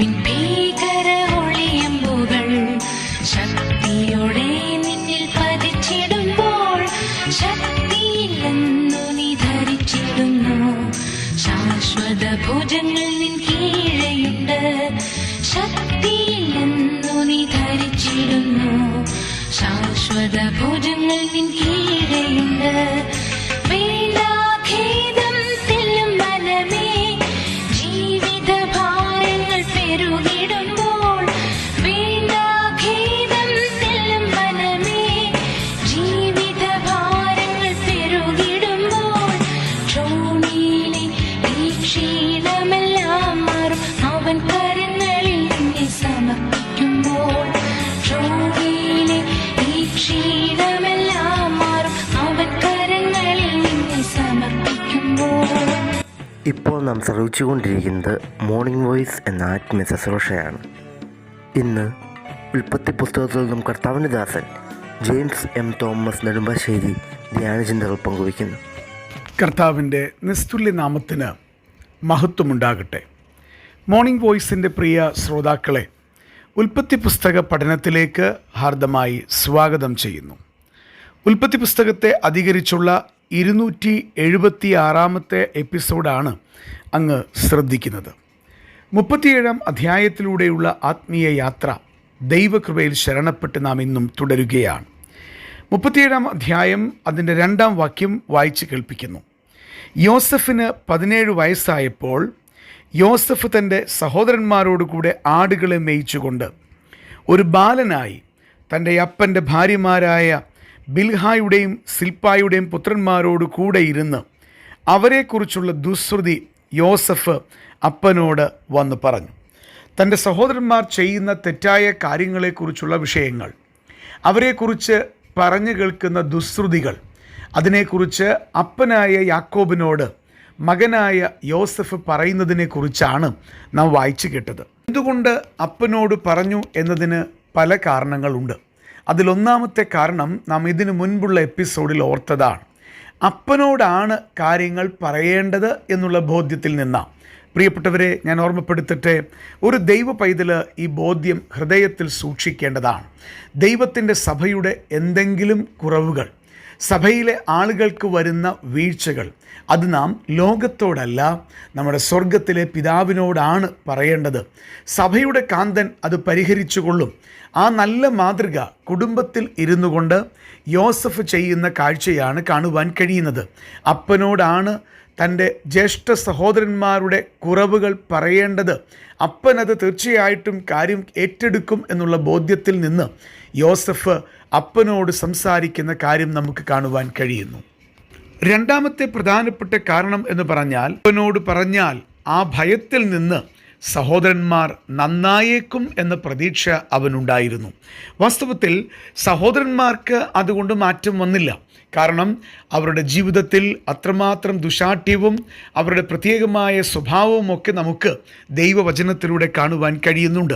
ശത്രുവിൻ ഭീകര ഒളിയമ്പുകൾ ശക്തിയോടെ നിന്നിൽ പതിച്ചിടുമ്പോൾ ശക്തിയില്ലെന്നു നീ ധരിച്ചിടുന്നു. ശാശ്വത ഭുജങ്ങൾ നിൻ കീഴെയുണ്ട്. ശക്തിയില്ലെന്നു നീ ധരിച്ചിടുന്നു. ശാശ്വത ഭുജങ്ങൾ നിൻ കീഴെയുണ്ട്. ഇപ്പോൾ നാം ശ്രവിച്ചുകൊണ്ടിരിക്കുന്നത് മോർണിംഗ് വോയിസ് എന്ന ആത്മീയ ശുശ്രൂഷയാണ്. ഇന്ന് ഉൽപ്പത്തി പുസ്തകത്തിൽ നിന്നും കർത്താവിന്റെ ദാസൻ ജെയിംസ് എം തോമസ് നെടുമ്പാശ്ശേരി ധ്യാനചിന്തകൾ പങ്കുവയ്ക്കുന്നു. കർത്താവിന്റെ നിസ്തുല്യ നാമത്തിന് മഹത്വമുണ്ടാകട്ടെ. മോർണിംഗ് വോയിസിന്റെ പ്രിയ ശ്രോതാക്കളെ ഉൽപ്പത്തി പുസ്തക പഠനത്തിലേക്ക് ഹാർദമായി സ്വാഗതം ചെയ്യുന്നു. ഉൽപ്പത്തി പുസ്തകത്തെ അധികരിച്ചുള്ള ഇരുന്നൂറ്റി എഴുപത്തി ആറാമത്തെ എപ്പിസോഡാണ് അങ്ങ് ശ്രദ്ധിക്കുന്നത്. മുപ്പത്തിയേഴാം അധ്യായത്തിലൂടെയുള്ള ആത്മീയ യാത്ര ദൈവകൃപയിൽ ശരണപ്പെട്ട് നാം ഇന്നും തുടരുകയാണ്. മുപ്പത്തിയേഴാം അധ്യായം അതിന്റെ രണ്ടാം വാക്യം വായിച്ച് കേൾപ്പിക്കുന്നു. യോസഫിന് പതിനേഴ് വയസ്സായപ്പോൾ യോസഫ് തന്റെ സഹോദരന്മാരോടുകൂടെ ആടുകളെ മേയിച്ചുകൊണ്ട് ഒരു ബാലനായി തന്റെ അപ്പന്റെ ഭാര്യമാരായ ബിൽഹായുടെയും സിൽപ്പായുടെയും പുത്രന്മാരോട് കൂടെ ഇരുന്ന് അവരെക്കുറിച്ചുള്ള ദുശ്രുതി യോസഫ് അപ്പനോട് വന്ന് പറഞ്ഞു. തന്റെ സഹോദരന്മാർ ചെയ്യുന്ന തെറ്റായ കാര്യങ്ങളെക്കുറിച്ചുള്ള വിഷയങ്ങൾ അവരെക്കുറിച്ച് പറഞ്ഞു കേൾക്കുന്ന ദുശ്രുതികൾ അതിനെക്കുറിച്ച് അപ്പനായ യാക്കോബിനോട് മകനായ യോസഫ് പറയുന്നതിനെക്കുറിച്ചാണ് നാം വായിച്ചു കേട്ടത്. എന്തുകൊണ്ട് അപ്പനോട് പറഞ്ഞു എന്നതിന് പല കാരണങ്ങളുണ്ട്. അതിലൊന്നാമത്തെ കാരണം നാം ഇതിനു മുൻപുള്ള എപ്പിസോഡിൽ ഓർത്തതാണ്. അപ്പനോടാണ് കാര്യങ്ങൾ പറയേണ്ടത് എന്നുള്ള ബോധ്യത്തിൽ നിന്നാണ് പ്രിയപ്പെട്ടവരെ ഞാൻ ഓർമ്മപ്പെടുത്തട്ടെ ഒരു ദൈവ പൈതൽ ഈ ബോധ്യം ഹൃദയത്തിൽ സൂക്ഷിക്കേണ്ടതാണ്. ദൈവത്തിന്റെ സഭയുടെ എന്തെങ്കിലും കുറവുകൾ സഭയിലെ ആളുകൾക്ക് വരുന്ന വീഴ്ചകൾ. അത് നാം ലോകത്തോടല്ല നമ്മുടെ സ്വർഗത്തിലെ പിതാവിനോടാണ് പറയേണ്ടത്. സഭയുടെ കാന്തൻ അത് പരിഹരിച്ചു കൊള്ളും ആ നല്ല മാതൃക കുടുംബത്തിൽ ഇരുന്നു കൊണ്ട് യോസഫ് ചെയ്യുന്ന കാഴ്ചയാണ് കാണുവാൻ കഴിയുന്നത്. അപ്പനോടാണ് തന്റെ ജ്യേഷ്ഠ സഹോദരന്മാരുടെ കുറവുകൾ പറയേണ്ടത്. അപ്പനത് തീർച്ചയായിട്ടും കാര്യം ഏറ്റെടുക്കും എന്നുള്ള ബോധ്യത്തിൽ നിന്ന് യോസഫ് അപ്പനോട് സംസാരിക്കുന്ന കാര്യം നമുക്ക് കാണുവാൻ കഴിയുന്നു. രണ്ടാമത്തെ പ്രധാനപ്പെട്ട കാരണം എന്ന് പറഞ്ഞാൽ അപ്പനോട് പറഞ്ഞാൽ ആ ഭയത്തിൽ നിന്ന് സഹോദരന്മാർ നന്നായേക്കും എന്ന പ്രതീക്ഷ അവനുണ്ടായിരുന്നു. വാസ്തവത്തിൽ സഹോദരന്മാർക്ക് അതുകൊണ്ട് മാറ്റം വന്നില്ല. കാരണം അവരുടെ ജീവിതത്തിൽ അത്രമാത്രം ദുശാഠ്യവും അവരുടെ പ്രത്യേകമായ സ്വഭാവവും ഒക്കെ നമുക്ക് ദൈവവചനത്തിലൂടെ കാണുവാൻ കഴിയുന്നുണ്ട്.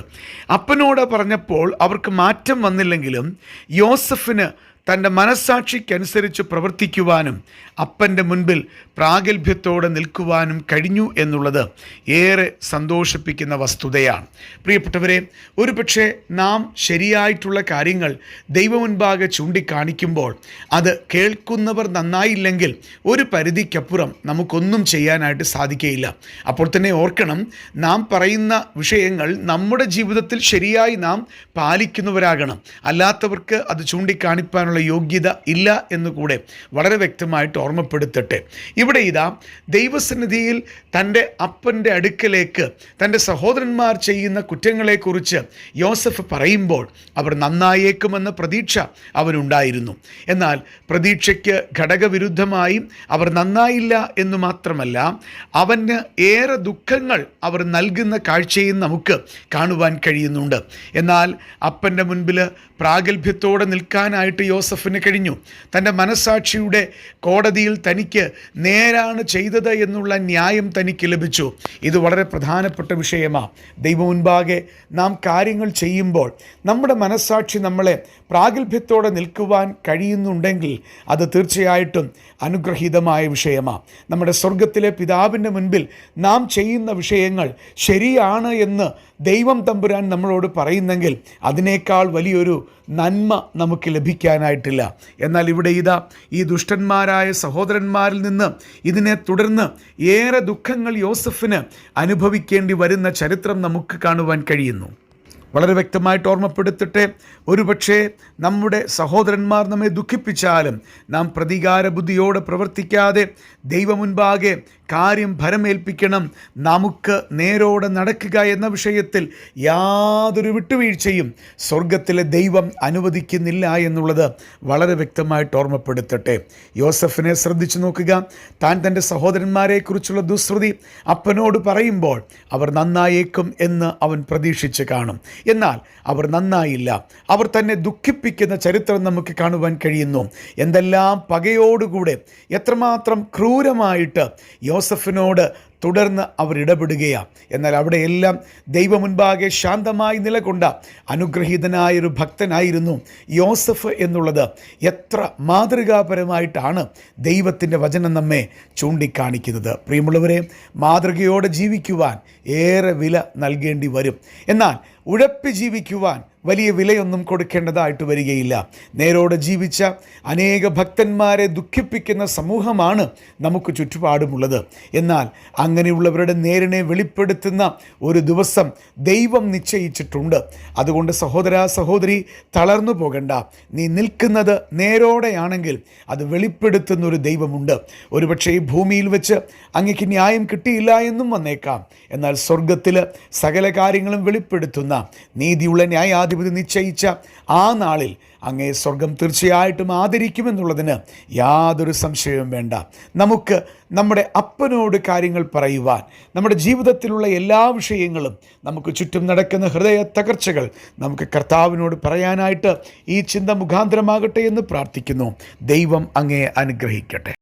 അപ്പനോട് പറഞ്ഞപ്പോൾ അവർക്ക് മാറ്റം വന്നില്ലെങ്കിലും യോസഫിന് തന്റെ മനസ്സാക്ഷിക്കനുസരിച്ച് പ്രവർത്തിക്കുവാനും അപ്പന്റെ മുൻപിൽ പ്രാഗൽഭ്യത്തോടെ നിൽക്കുവാനും കഴിഞ്ഞു എന്നുള്ളത് ഏറെ സന്തോഷിപ്പിക്കുന്ന വസ്തുതയാണ്. പ്രിയപ്പെട്ടവരെ ഒരുപക്ഷെ നാം ശരിയായിട്ടുള്ള കാര്യങ്ങൾ ദൈവമുൻപാകെ ചൂണ്ടിക്കാണിക്കുമ്പോൾ അത് കേൾക്കുന്നവർ നന്നായില്ലെങ്കിൽ ഒരു പരിധിക്കപ്പുറം നമുക്കൊന്നും ചെയ്യാനായിട്ട് സാധിക്കുകയില്ല അപ്പോൾ തന്നെ ഓർക്കണം നാം പറയുന്ന വിഷയങ്ങൾ നമ്മുടെ ജീവിതത്തിൽ ശരിയായി നാം പാലിക്കുന്നവരാകണം. അല്ലാത്തവർക്ക് അത് ചൂണ്ടിക്കാണിപ്പാനുള്ള യോഗ്യത ഇല്ല എന്ന് കൂടെ വളരെ വ്യക്തമായിട്ട് ഓർമ്മപ്പെടുത്തട്ടെ. ഇവിടെ ഇതാ ദൈവസന്നിധിയിൽ തന്റെ അപ്പന്റെ അടുക്കലേക്ക് തന്റെ സഹോദരന്മാർ ചെയ്യുന്ന കുറ്റങ്ങളെക്കുറിച്ച് യോസഫ് പറയുമ്പോൾ അവർ നന്നായേക്കുമെന്ന പ്രതീക്ഷ അവനുണ്ടായിരുന്നു. എന്നാൽ പ്രതീക്ഷയ്ക്ക് ഘടകവിരുദ്ധമായി അവർ നന്നായില്ല എന്ന് മാത്രമല്ല അവന് ഏറെ ദുഃഖങ്ങൾ അവർ നൽകുന്ന കാഴ്ചയും നമുക്ക് കാണുവാൻ കഴിയുന്നുണ്ട്. എന്നാൽ അപ്പന്റെ മുൻപിൽ പ്രാഗൽഭ്യത്തോടെ നിൽക്കാനായിട്ട് യോസഫിന് കഴിഞ്ഞു. തന്റെ മനസാക്ഷിയുടെ കോടതിയിൽ തനിക്ക് നേരാണ് ചെയ്തത് എന്നുള്ള ന്യായം തനിക്ക് ലഭിച്ചു. ഇത് വളരെ പ്രധാനപ്പെട്ട വിഷയമാണ് ദൈവം മുൻപാകെ നാം കാര്യങ്ങൾ ചെയ്യുമ്പോൾ നമ്മുടെ മനസാക്ഷി നമ്മളെ പ്രാഗൽഭ്യത്തോടെ നിൽക്കുവാൻ കഴിയുന്നുണ്ടെങ്കിൽ അത് തീർച്ചയായിട്ടും അനുഗ്രഹീതമായ വിഷയമാണ് നമ്മുടെ സ്വർഗത്തിലെ പിതാവിന്റെ മുൻപിൽ നാം ചെയ്യുന്ന വിഷയങ്ങൾ ശരിയാണ് എന്ന് ദൈവം തമ്പുരാൻ നമ്മളോട് പറയുന്നെങ്കിൽ അതിനേക്കാൾ വലിയൊരു നന്മ നമുക്ക് ലഭിക്കാനായിട്ടില്ല. എന്നാൽ ഇവിടെ ഇതാ ഈ ദുഷ്ടന്മാരായ സഹോദരന്മാരിൽ നിന്ന് ഇതിനെ തുടർന്ന് ഏറെ ദുഃഖങ്ങൾ യോസഫിന് അനുഭവിക്കേണ്ടി വരുന്ന ചരിത്രം നമുക്ക് കാണുവാൻ കഴിയുന്നു. വളരെ വ്യക്തമായിട്ട് ഓർമ്മപ്പെടുത്തട്ടെ ഒരുപക്ഷെ നമ്മുടെ സഹോദരന്മാർ നമ്മെ ദുഃഖിപ്പിച്ചാലും നാം പ്രതികാര ബുദ്ധിയോടെ പ്രവർത്തിക്കാതെ ദൈവമുൻപാകെ കാര്യം ഭരമേൽപ്പിക്കണം. നമുക്ക് നേരോടെ നടക്കുക എന്ന വിഷയത്തിൽ യാതൊരു വിട്ടുവീഴ്ചയും സ്വർഗത്തിലെ ദൈവം അനുവദിക്കുന്നില്ല എന്നുള്ളത് വളരെ വ്യക്തമായിട്ട് ഓർമ്മപ്പെടുത്തട്ടെ. യോസഫിനെ ശ്രദ്ധിച്ചു നോക്കുക. താൻ തന്റെ സഹോദരന്മാരെക്കുറിച്ചുള്ള ദുശ്രുതി അപ്പനോട് പറയുമ്പോൾ അവർ നന്നായേക്കും എന്ന് അവൻ പ്രതീക്ഷിച്ച് കാണും. എന്നാൽ അവർ നന്നായില്ല. അവർ തന്നെ ദുഃഖിപ്പിക്കുന്ന ചരിത്രം നമുക്ക് കാണുവാൻ കഴിയുന്നു. എന്തെല്ലാം പകയോടുകൂടെ എത്രമാത്രം ക്രൂരമായിട്ട് യോസഫിനോട് തുടർന്ന് അവർ ഇടപെടുകയാണ് എന്നാൽ അവിടെയെല്ലാം ദൈവമുൻപാകെ ശാന്തമായി നിലകൊണ്ട അനുഗ്രഹീതനായൊരു ഭക്തനായിരുന്നു യോസഫ് എന്നുള്ളത്. എത്ര മാതൃകാപരമായിട്ടാണ് ദൈവത്തിന്റെ വചനം നമ്മെ ചൂണ്ടിക്കാണിക്കുന്നത്. പ്രിയമുള്ളവരെ മാതൃകയോടെ ജീവിക്കുവാൻ ഏറെ വില നൽകേണ്ടി വരും. എന്നാൽ ഉഴപ്പി ജീവിക്കുവാൻ വലിയ വിലയൊന്നും കൊടുക്കേണ്ടതായിട്ട് വരികയില്ല. നേരോടെ ജീവിച്ച അനേക ഭക്തന്മാരെ ദുഃഖിപ്പിക്കുന്ന സമൂഹമാണ് നമുക്ക് ചുറ്റുപാടുമുള്ളത്. എന്നാൽ അങ്ങനെയുള്ളവരുടെ നേരിനെ വെളിപ്പെടുത്തുന്ന ഒരു ദിവസം ദൈവം നിശ്ചയിച്ചിട്ടുണ്ട്. അതുകൊണ്ട് സഹോദര സഹോദരി തളർന്നു പോകണ്ട. നീ നിൽക്കുന്നത് നേരോടെയാണെങ്കിൽ അത് വെളിപ്പെടുത്തുന്ന ഒരു ദൈവമുണ്ട്. ഒരുപക്ഷെ ഈ ഭൂമിയിൽ വെച്ച് അങ്ങക്ക് ന്യായം കിട്ടിയില്ല എന്നും വന്നേക്കാം. എന്നാൽ സ്വർഗത്തിൽ സകല കാര്യങ്ങളും വെളിപ്പെടുത്തുന്ന നീതിയുള്ള ന്യായാധിപതി നിശ്ചയിച്ച ആ നാളിൽ അങ്ങേ സ്വർഗം തീർച്ചയായിട്ടും ആദരിക്കുമെന്നുള്ളതിന് യാതൊരു സംശയവും വേണ്ട. നമുക്ക് നമ്മുടെ അപ്പനോട് കാര്യങ്ങൾ പറയുവാൻ നമ്മുടെ ജീവിതത്തിലുള്ള എല്ലാ വിഷയങ്ങളും നമുക്ക് ചുറ്റും നടക്കുന്ന ഹൃദയ തകർച്ചകൾ നമുക്ക് കർത്താവിനോട് പറയാനായിട്ട് ഈ ചിന്ത മുഖാന്തരമാകട്ടെ എന്ന് പ്രാർത്ഥിക്കുന്നു. ദൈവം അങ്ങേ അനുഗ്രഹിക്കട്ടെ.